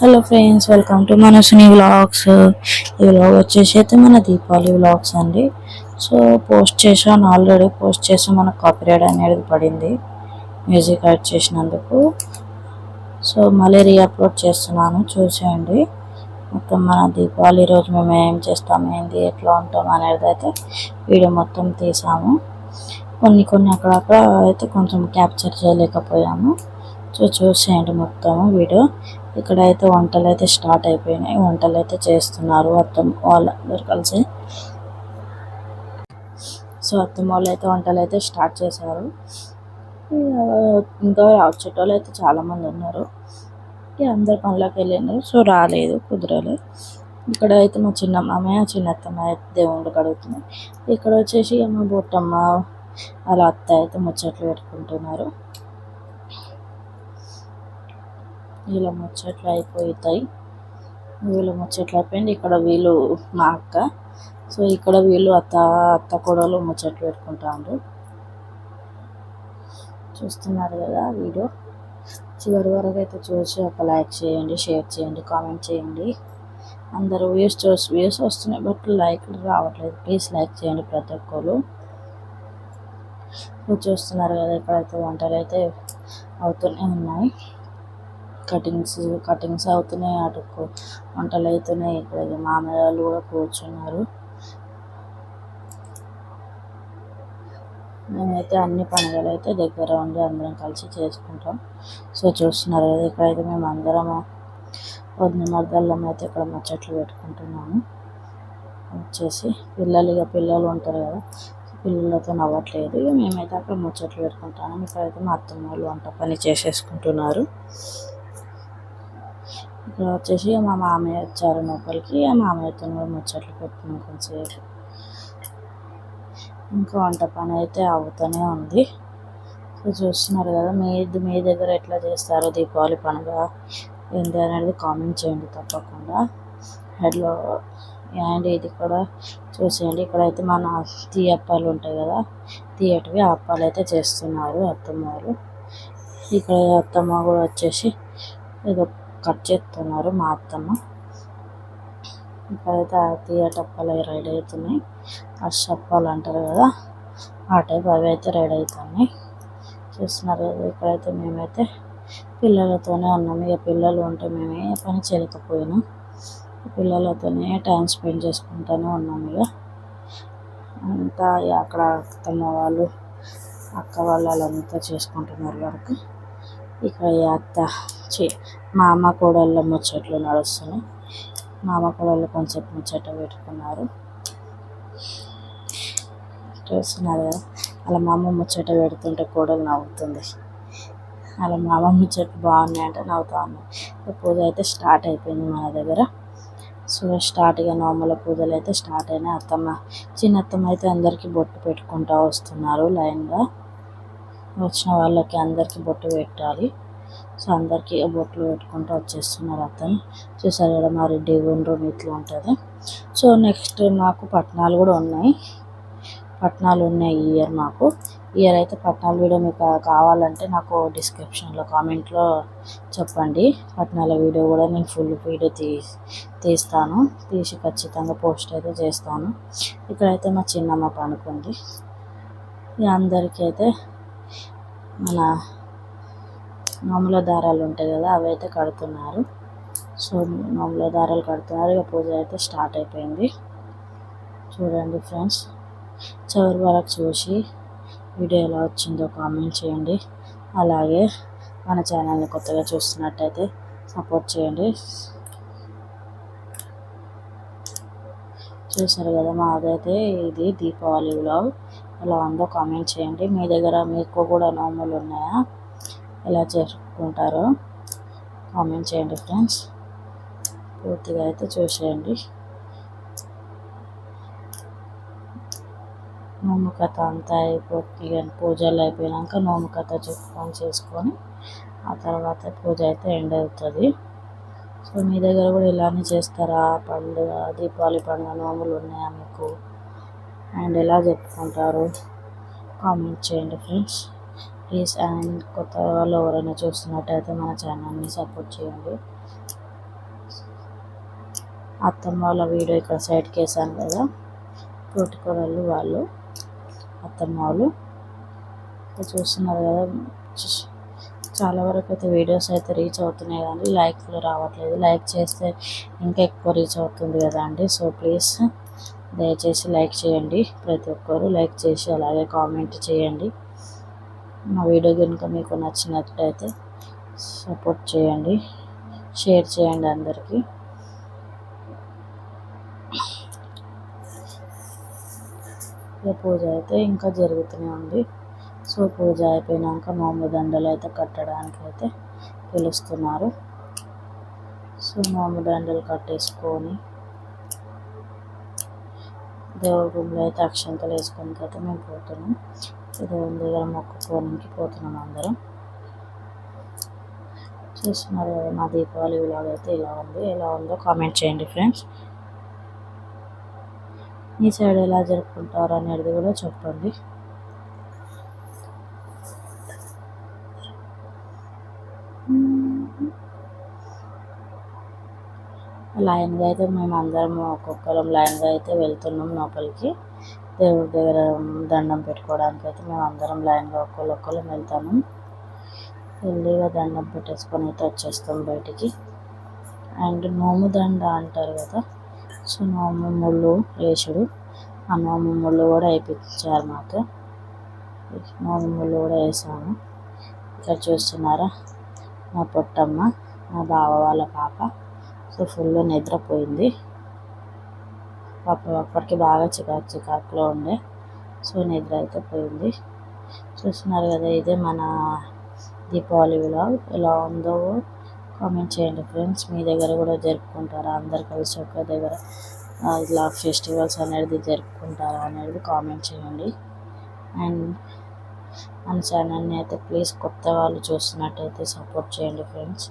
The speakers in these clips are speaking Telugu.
హలో ఫ్రెండ్స్ వెల్కమ్ టు మనసుని వ్లాగ్స్. ఈ వ్లాగ్ వచ్చేసి అయితే మన దీపావళి వ్లాగ్స్ అండి. సో పోస్ట్ చేశాను ఆల్రెడీ పోస్ట్ చేసి మనకు కాపీరైట్ అనేది పడింది. మ్యూజిక్ యాడ్ చేసినందుకు. సో మళ్ళీ రీఅప్లోడ్ చేస్తున్నాను చూసేయండి. మొత్తం మన దీపావళి రోజు మేము ఏం చేస్తాం ఏంది ఎట్లా ఉంటాం అనేది అయితే వీడియో మొత్తం తీసాము. కొన్ని కొన్ని అక్కడక్కడ అయితే కొంచెం క్యాప్చర్ చేయలేకపోయాము. సో చూసేయండి మొత్తము వీడియో. ఇక్కడ అయితే వంటలు అయితే స్టార్ట్ అయిపోయినాయి. వంటలు అయితే చేస్తున్నారు అత్తమ్మ వాళ్ళందరూ కలిసి. సో అత్తమ్మ వాళ్ళు అయితే వంటలు అయితే స్టార్ట్ చేశారు. ఇంకా వచ్చేటోళ్ళు అయితే చాలా మంది ఉన్నారు. ఇక అందరు పనులకు వెళ్ళినారు. సో రాలేదు కుదరలేదు ఇక్కడ అయితే మా చిన్న మామయ్య చిన్న అత్తమ్మ అయితే దేవుళ్ళు కడుగుతున్నారు ఇక్కడ వచ్చేసి మా బొట్టమ్మ వాళ్ళ అత్త అయితే ముచ్చట్లు పెట్టుకుంటున్నారు. వీళ్ళ ముచ్చట్లు అయిపోతాయి. వీళ్ళ ముచ్చట్లు అయిపోయింది. ఇక్కడ వీళ్ళు మా అక్క. సో ఇక్కడ వీళ్ళు అత్త అత్త కూడలు ముచ్చట్లు పెట్టుకుంటారు చూస్తున్నారు కదా వీడియో. చివరి వరకు అయితే చూసి ఒక లైక్ చేయండి షేర్ చేయండి కామెంట్ చేయండి. అందరూ వ్యూస్ చూసి వ్యూస్ వస్తున్నాయి బట్ లైక్లు రావట్లేదు. ప్లీజ్ లైక్ చేయండి ప్రతి ఒక్కరు. చూస్తున్నారు కదా ఇక్కడైతే వంటలు అయితే అవుతూనే ఉన్నాయి. కటింగ్స్ కటింగ్స్ అవుతున్నాయి అటుకు వంటలు అవుతున్నాయి. ఇక్కడ ఇక మామయ్య వాళ్ళు కూడా కూర్చున్నారు. మేమైతే అన్ని పండుగలు అయితే దగ్గర ఉండి అందరం కలిసి చేసుకుంటాం. సో చూస్తున్నారు కదా ఇక్కడైతే మేము అందరం వదిన మర్దళ్ళం అయితే ఇక్కడ ముచ్చట్లు పెట్టుకుంటున్నాము. వచ్చేసి పిల్లలు ఇక పిల్లలు ఉంటారు కదా పిల్లలతో నవ్వట్లేదు. మేమైతే అక్కడ ముచ్చట్లు పెట్టుకుంటాము ఇక్కడైతే మా అత్తమ్మ వాళ్ళు వంట పని చేసేసుకుంటున్నారు. ఇక్కడ వచ్చేసి మా మామయ్య వచ్చారు లోపలికి. ఆ మామయ్యతో కూడా ముచ్చట్లు పెట్టుకున్నాం కొంచెంసేపు ఇంకా వంట పని అయితే అవుతూనే ఉంది. సో చూస్తున్నారు కదా మీ మీ దగ్గర ఎట్లా చేస్తారో దీపావళి పండుగ ఏంటి అనేది కామెంట్ చేయండి తప్పకుండా. హెడ్లో అండ్ ఇది కూడా చూసేయండి. ఇక్కడైతే మన తీయప్పాలు ఉంటాయి కదా తీయటివి అప్పాలు అయితే చేస్తున్నారు అత్తమ్మ ఇక్కడ అత్తమ్మ కూడా వచ్చేసి ఏదో కట్ చేస్తున్నారు మా అత్తమ్మ. ఇప్పుడైతే ఆ తీయటప్పలు అవి రెడీ అవుతున్నాయి. అప్పలు అంటారు కదా ఆ టైప్ అవి అయితే రెడీ అవుతున్నాయి. చూస్తున్నారు కదా ఇక్కడైతే మేమైతే పిల్లలతోనే ఉన్నాము ఇక పిల్లలు ఉంటే మేము ఏ పని చేయలేకపోయినాం. పిల్లలతోనే టైం స్పెండ్ చేసుకుంటూనే ఉన్నాము ఇక. అంతా ఇక అక్కడ అత్తమ్మ వాళ్ళు అక్క వాళ్ళు వాళ్ళంతా చేసుకుంటున్నారు వరకు. ఇక్కడ అత్త చే మా అమ్మ కోడళ్ళ ముచ్చట్లు నడుస్తున్నాయి. మా అమ్మ కోడళ్ళు కొంచెం ముచ్చట పెట్టుకున్నారు. చూస్తున్నారు కదా? అలా మా అమ్మ ముచ్చట పెడుతుంటే కోడలు నవ్వుతుంది. అలా మా అమ్మ ముచ్చట్లు బాగున్నాయి అంటే నవ్వుతా ఉన్నాయి పూజ అయితే స్టార్ట్ అయిపోయింది మన దగ్గర. సో స్టార్ట్గా నోముల పూజలు అయితే స్టార్ట్ అయినాయి. అత్తమ్మ చిన్న అత్తమ్మ అయితే అందరికీ బొట్టు పెట్టుకుంటా వస్తున్నారు లైన్గా. వచ్చిన వాళ్ళకి అందరికీ బొట్టు పెట్టాలి. సో అందరికీ బొట్లు పెట్టుకుంటూ వచ్చేస్తున్నారు అతను. చూసారు కదా మా రెడ్డి రూమ్ ఇట్లా ఉంటుంది సో నెక్స్ట్ మాకు పట్నాలు కూడా ఉన్నాయి. పట్నాలు ఉన్నాయి ఈ ఇయర్ మాకు. ఈ ఇయర్ అయితే పట్నాల వీడియో మీకు కావాలంటే నాకు డిస్క్రిప్షన్లో కామెంట్లో చెప్పండి. పట్నాల వీడియో కూడా నేను ఫుల్ వీడియో తీ తీస్తాను. తీసి ఖచ్చితంగా పోస్ట్ అయితే చేస్తాను. ఇక్కడైతే మా చిన్నమ్మ పనుకుంది ఇక అందరికీ అయితే మన నోముల దారాలు ఉంటాయి కదా అవి అయితే కడుతున్నారు. సో నోముల దారాలు కడుతున్నారు. ఇక పూజ అయితే స్టార్ట్ అయిపోయింది. చూడండి ఫ్రెండ్స్ చివరి వరకు చూసి వీడియో ఎలా వచ్చిందో కామెంట్ చేయండి. అలాగే మన ఛానల్ని కొత్తగా చూస్తున్నట్టయితే సపోర్ట్ చేయండి. చూసారు కదా మాదైతే ఇది దీపావళి వ్లాగ్ ఎలా ఉందో కామెంట్ చేయండి. మీ దగ్గర మీకు కూడా నోములు ఉన్నాయా? ఎలా చేసుకుంటారో కామెంట్ చేయండి ఫ్రెండ్స్ పూర్తిగా అయితే చూసేయండి. నోము కథ అంతా అయిపోయి పూజలు అయిపోయాక నోము కథ చెప్పుకొని చేసుకొని ఆ తర్వాత పూజ అయితే ఎండ్ అవుతుంది. సో మీ దగ్గర కూడా ఇలానే చేస్తారా? పండుగ దీపావళి పండుగ నోములు ఉన్నాయా మీకు? అండ్ ఎలా చెప్పుకుంటారు కామెంట్ చేయండి ఫ్రెండ్స్ ప్లీజ్ అండ్ కొత్త వాళ్ళు ఎవరైనా చూస్తున్నట్టయితే మన ఛానల్ని సపోర్ట్ చేయండి. అత్తమ్మ వాళ్ళ వీడియో ఇక్కడ సైడ్కి వేసాను కదా తోటికోడళ్ళు వాళ్ళు అత్తమ్మ వాళ్ళు. చూస్తున్నారు కదా చాలా వరకు అయితే వీడియోస్ అయితే రీచ్ అవుతున్నాయి కానీ లైక్లు రావట్లేదు. లైక్ చేస్తే ఇంకా ఎక్కువ రీచ్ అవుతుంది కదా అండి. సో ప్లీజ్ దయచేసి లైక్ చేయండి. ప్రతి ఒక్కరు లైక్ చేసి అలాగే కామెంట్ చేయండి. మా వీడియో కనుక మీకు నచ్చినట్లయితే సపోర్ట్ చేయండి షేర్ చేయండి అందరికీ. పూజ అయితే ఇంకా జరుగుతూనే ఉంది. సో పూజ అయిపోయినాక నోము దండలు అయితే కట్టడానికి అయితే పిలుస్తున్నారు. సో నోము దండలు కట్టేసుకొని దేవుడి రూమ్లో అయితే అక్షంతలు వేసుకొని అయితే మేము పోతున్నాం. ఉంది దగ్గర మొక్కుకోనికి పోతున్నాం అందరం. చూస్తున్నారు కదా మా దీపావళి విలాగ్ అయితే ఇలా ఉంది? ఎలా ఉందో కామెంట్ చేయండి ఫ్రెండ్స్ మీ సైడ్ ఎలా జరుపుకుంటారు అనేది కూడా చెప్పండి. లైన్గా అయితే మేము అందరం ఒక్కొక్కరం లైన్గా అయితే వెళ్తున్నాం లోపలికి. దేవుడి దగ్గర దండం పెట్టుకోవడానికి అయితే మేము అందరం లైన్గా ఒక్కళ్ళు వెళ్తాము. వెళ్ళిగా దండం పెట్టేసుకొని అయితే వచ్చేస్తాం బయటికి. అండ్ నోము దండ అంటారు కదా సో నోము ముళ్ళు వేసుడు. ఆ నోము ముళ్ళు కూడా వేయించారు మాకు. నోము ముళ్ళు కూడా వేసాము. ఇక్కడ చూస్తున్నారా? మా పొట్టమ్మ మా బావ వాళ్ళ పాప. సో ఫుల్ నిద్రపోయింది. పాపం అప్పటికి బాగా చికాకు చికాకులో ఉండే. సో నిద్ర అయితే పోయింది. చూస్తున్నారు కదా ఇదే మన దీపావళి వ్లాగ్ ఎలా ఉందో కామెంట్ చేయండి ఫ్రెండ్స్ మీ దగ్గర కూడా జరుపుకుంటారా? అందరు కలిసి ఒక దగ్గర ఇలా ఫెస్టివల్స్ అనేది జరుపుకుంటారా అనేది కామెంట్ చేయండి. అండ్ మన ఛానల్ని అయితే ప్లీజ్ కొత్త వాళ్ళు చూస్తున్నట్టయితే సపోర్ట్ చేయండి ఫ్రెండ్స్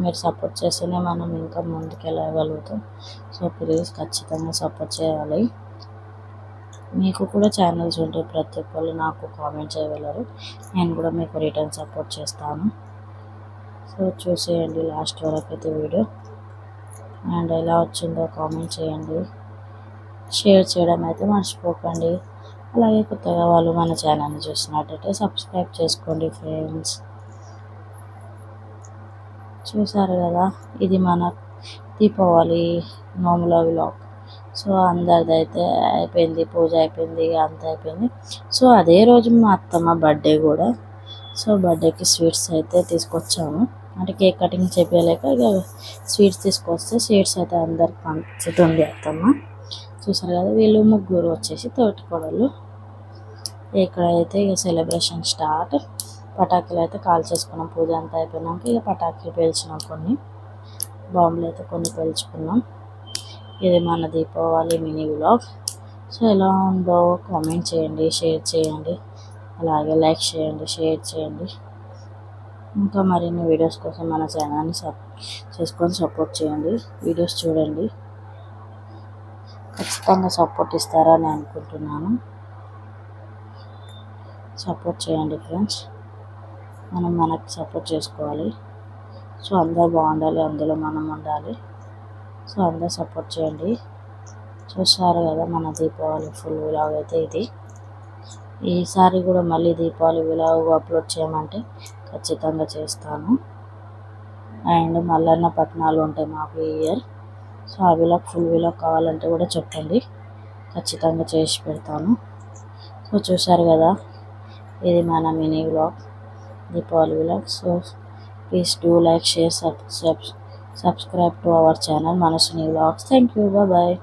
మీరు సపోర్ట్ చేస్తేనే మనం ఇంకా ముందుకెళ్ళగలుగుతాం సో ప్లీజ్ ఖచ్చితంగా సపోర్ట్ చేయాలి. మీకు కూడా ఛానల్స్ ఉంటాయి ప్రతి ఒక్కళ్ళు నాకు కామెంట్ చేయగలరు. నేను కూడా మీకు రిటర్న్ సపోర్ట్ చేస్తాను. సో చూసేయండి లాస్ట్ వరకు అయితే వీడియో. అండ్ ఎలా వచ్చిందో కామెంట్ చేయండి. షేర్ చేయడం అయితే మర్చిపోకండి. అలాగే కొత్తగా వాళ్ళు మన ఛానల్ని చూసినట్టయితే సబ్స్క్రైబ్ చేసుకోండి ఫ్రెండ్స్ చూసారు కదా ఇది మన దీపావళి నోముల వ్లాగ్ సో అందరిది అయితే అయిపోయింది పూజ అయిపోయింది అంత అయిపోయింది. సో అదే రోజు మా అత్తమ్మ బర్త్డే కూడా. సో బర్త్డేకి స్వీట్స్ అయితే తీసుకొచ్చాము. అంటే కేక్ కటింగ్ చెప్పలేక ఇక స్వీట్స్ తీసుకొస్తే స్వీట్స్ అయితే అందరికి పంచుతుంది అత్తమ్మ. చూసారు కదా వీళ్ళు ముగ్గురు వచ్చేసి తోటికోడలు ఇక్కడైతే ఇక సెలబ్రేషన్ స్టార్ట్ పటాకులు అయితే కాల్ చేసుకున్నాం. పూజ అంతా అయిపోయినాక ఇక పటాకులు పేల్చినాం కొన్ని. బాంబులు అయితే కొన్ని పేల్చుకున్నాం. ఇది మన దీపావళి మినీ వ్లాగ్. సో ఎలా ఉందో కామెంట్ చేయండి షేర్ చేయండి. అలాగే లైక్ చేయండి షేర్ చేయండి. ఇంకా మరిన్ని వీడియోస్ కోసం మన ఛానల్ని సబ్ చేసుకొని సపోర్ట్ చేయండి. వీడియోస్ చూడండి. ఖచ్చితంగా సపోర్ట్ ఇస్తారని అనుకుంటున్నాను. సపోర్ట్ చేయండి ఫ్రెండ్స్. మనం మనకి సపోర్ట్ చేసుకోవాలి. సో అందరు బాగుండాలి అందులో మనం ఉండాలి. సో అందరు సపోర్ట్ చేయండి. చూస్తారు కదా మన దీపావళి ఫుల్ విలాగ్ అయితే ఇది. ఈసారి కూడా మళ్ళీ దీపావళి విలాగ్ అప్లోడ్ చేయమంటే ఖచ్చితంగా చేస్తాను. అండ్ మల్లన్న పట్టణాలు ఉంటాయి మాకు ఈ ఇయర్ సో ఆ విలాగ్ ఫుల్ విలాగ్ కావాలంటే కూడా చెప్పండి. ఖచ్చితంగా చేసి పెడతాను. సో చూసారు కదా ఇది మన mini vlog Deepavali vlog. So please do like, share, subscribe to our channel Manaswini Vlogs. Thank you. Bye bye.